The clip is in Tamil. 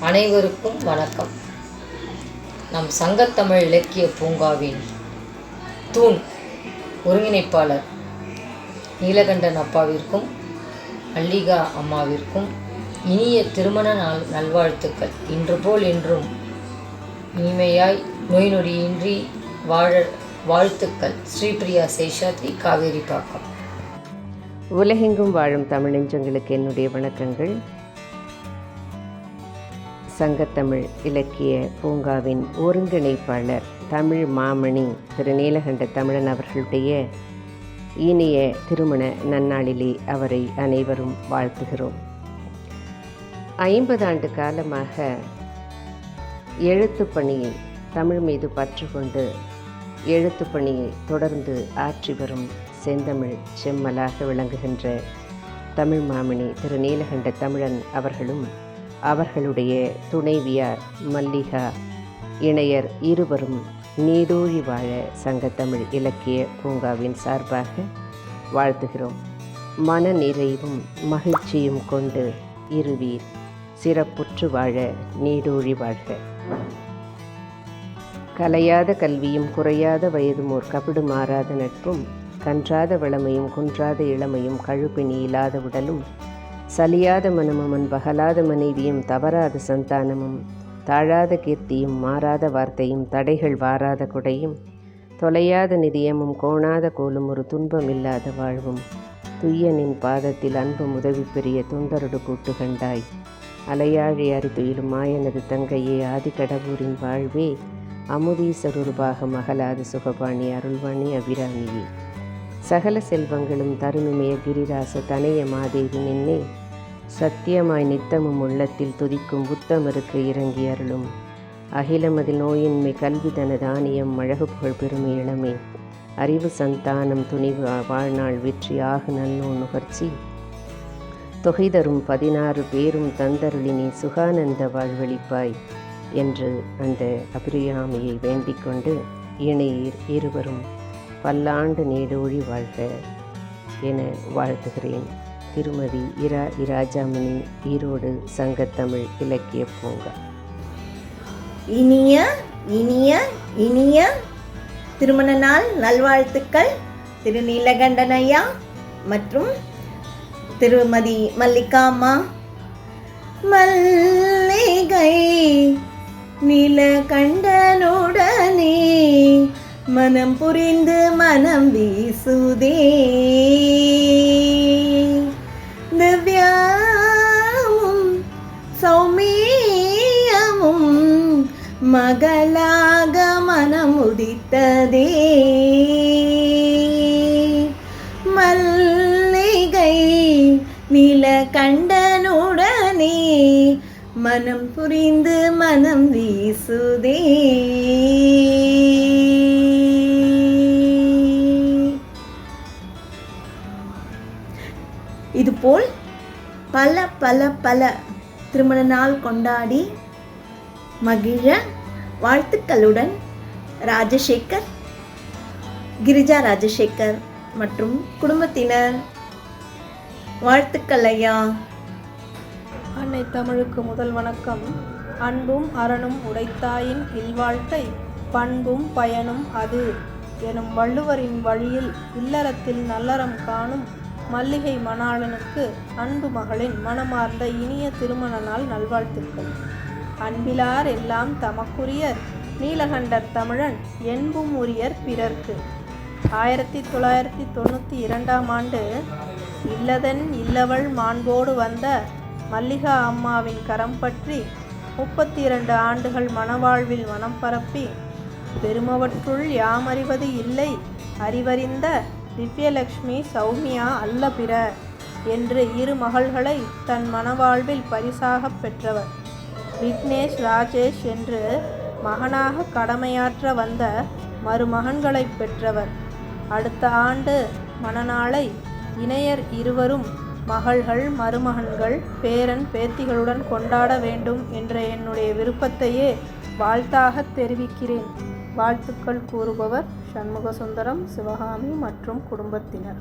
அனைவருக்கும் வணக்கம். நம் சங்கத்தமிழ் இலக்கிய பூங்காவின் தூண் ஒருங்கிணைப்பாளர் நீலகண்டன் அப்பாவிற்கும் மல்லிகா அம்மாவிற்கும் இனிய திருமண நாள் நல்வாழ்த்துக்கள். இன்று போல் என்றும் இனிமையாய் நோய் நொடியின்றி வாழ வாழ்த்துக்கள். ஸ்ரீபிரியா சேஷாத்ரி காவேரி பாக்கம். உலகெங்கும் வாழும் தமிழஞ்சங்களுக்கு என்னுடைய வணக்கங்கள். சங்கத்தமிழ் இலக்கிய பூங்காவின் ஒருங்கிணைப்பாளர் தமிழ் மாமணி திரு நீலகண்ட தமிழன் அவர்களுடைய இனிய திருமண நன்னாளிலே அவரை அனைவரும் வாழ்த்துகிறோம். ஐம்பது ஆண்டு காலமாக எழுத்து பணியை தமிழ் மீது பற்று கொண்டு எழுத்து பணியை தொடர்ந்து ஆற்றி வரும் செந்தமிழ் செம்மலாக விளங்குகின்ற தமிழ் மாமணி திரு நீலகண்ட தமிழன் அவர்களும் அவர்களுடைய துணைவியார் மல்லிகா இணையர் இருவரும் நீடூழி வாழ சங்கத்தமிழ் இலக்கிய பூங்காவின் சார்பாக வாழ்த்துகிறோம். மன நிறைவும் மகிழ்ச்சியும் கொண்டு இருவீர் சிறப்புற்று வாழ நீடூழி வாழ்க. கலையாத கல்வியும் குறையாத வயதும் ஓர் கபிடு மாறாத நட்பும் கன்றாத வளமையும் குன்றாத இளமையும் கழுப்பினி இல்லாத உடலும் சலியாத மனமும் பகலாத மனைவியும் தவறாத சந்தானமும் தாழாத கீர்த்தியும் மாறாத வார்த்தையும் தடைகள் வாராத குடையும் தொலையாத நிதியமும் கோணாத கோலும் ஒரு துன்பம் இல்லாத வாழ்வும். துய்யனின் பாதத்தில் அன்பும் உதவி பெரிய தொண்டருடு கூட்டு கண்டாய். அலையாழி அறிதுயிலும் மாயனது தங்கையே ஆதிக்கடவூரின் வாழ்வே அமுதீசருபாக மகளாது சுகபாணி அருள்வாணி அபிராமியே. சகல செல்வங்களும் தருணுமேய கிரிராச தனைய மாதேவி நின்னே. சத்தியமாய் நித்தமும் உள்ளத்தில் துதிக்கும் உத்தமருக்கு இறங்கி அருளும். அகிலமதில் நோயின்மை கல்வி தன தானியம் அழகு புகழ் பெருமை இளமே. அறிவு சந்தானம் துணிவு வாழ்நாள் வெற்றி ஆகு நல்லோ நுகர்ச்சி. தொகை தரும் பதினாறு பேரும் தந்தருளினி சுகானந்த வாழ்வழிப்பாய் என்று அந்த அபிரியாமியை வேண்டிக் கொண்டு இணையீர் இருவரும் பல்லாண்டு நீடோழி வாழ்க என வாழ்த்துகிறேன். திருமதி இரா இராஜாமணி ஈரோடு சங்கத்தமிழ் இலக்கிய பூங்கா. இனிய இனிய இனிய திருமண நாள் நல்வாழ்த்துக்கள் திரு நீலகண்டனையா மற்றும் திருமதி மல்லிகாமா மல்லிகை நீலகண்ட மனம் புரிந்து மனம் வீசுதே. திவ்யாமும் சௌமியமும் மகளாக மனம் உதித்ததே. மல்லிகை நில கண்டனுடனே மனம் புரிந்து மனம் வீசுதே. இதுபோல் பல பல பல திருமண நாள் கொண்டாடி மகிழ வாழ்த்துக்களுடன் ராஜசேகர் கிரிஜா ராஜசேகர் மற்றும் குடும்பத்தினர். வாழ்த்துக்கள் ஐயா அன்னை தமிழுக்கு முதல் வணக்கம். அன்பும் அரணும் உடைத்தாயின் இல்வாழ்த்தை பண்பும் பயனும் அது எனும் வள்ளுவரின் வழியில் இல்லறத்தில் நல்லறம் காணும் மல்லிகை மணாளனுக்கு அன்பு மகளின் மனமார்ந்த இனிய திருமண நாள் நல்வாழ்த்துக்கள். அன்பிலார் எல்லாம் தமக்குரியர் நீலகண்டர் தமிழன் என்பும் உரியர் பிறர்க்கு. ஆயிரத்தி தொள்ளாயிரத்தி தொண்ணூற்றி இரண்டாம் ஆண்டு இல்லதன் இல்லவள் மாண்போடு வந்த மல்லிகா அம்மாவின் கரம் பற்றி முப்பத்தி இரண்டு ஆண்டுகள் மணவாழ்வில் மனம் பரப்பி பெருமவற்றுள் யாமறிவது இல்லை அறிவறிந்த திவ்யலக்ஷ்மி சௌமியா அல்ல பிற என்று இரு மகள்களை தன் மனவாழ்வில் பரிசாகப் பெற்றவர். விக்னேஷ் ராஜேஷ் என்று மகனாக கடமையாற்ற வந்த மருமகன்களைப் பெற்றவர். அடுத்த ஆண்டு மணநாளை இணையர் இருவரும் மகள்கள் மருமகன்கள் பேரன் பேத்திகளுடன் கொண்டாட வேண்டும் என்ற என்னுடைய விருப்பத்தையே வாழ்த்தாக தெரிவிக்கிறேன். வாழ்த்துக்கள் கூறுபவர் சண்முகசுந்தரம் சிவகாமி மற்றும் குடும்பத்தினர்.